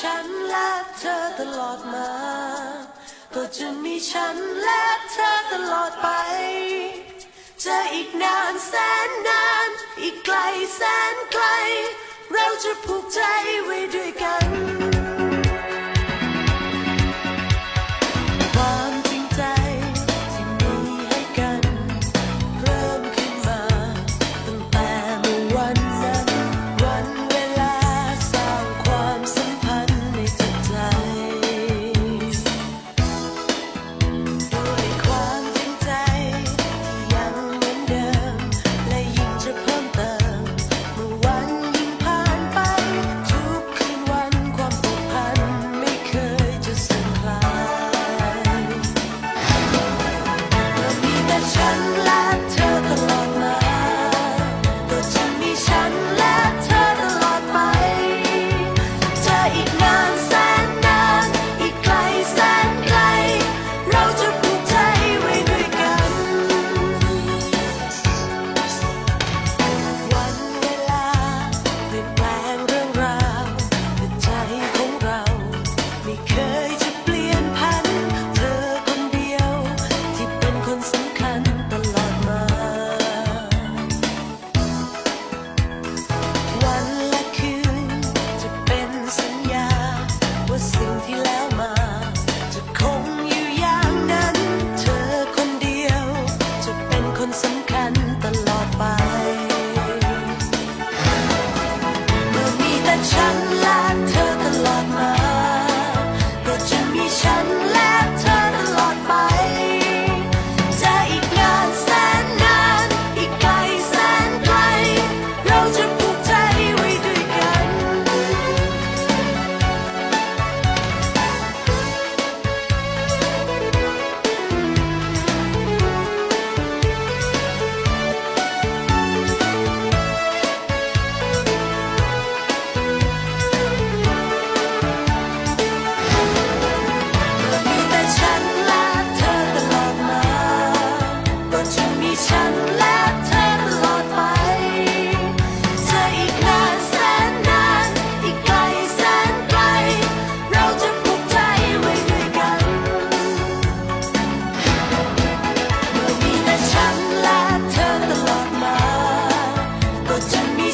ฉันและเธอตลอดมา ก็จะมีฉันและเธอตลอดไป จะอีกนานแสนนาน อีกไกลแสนไกล เราจะผูกใจไว้ 传来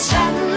Shalom.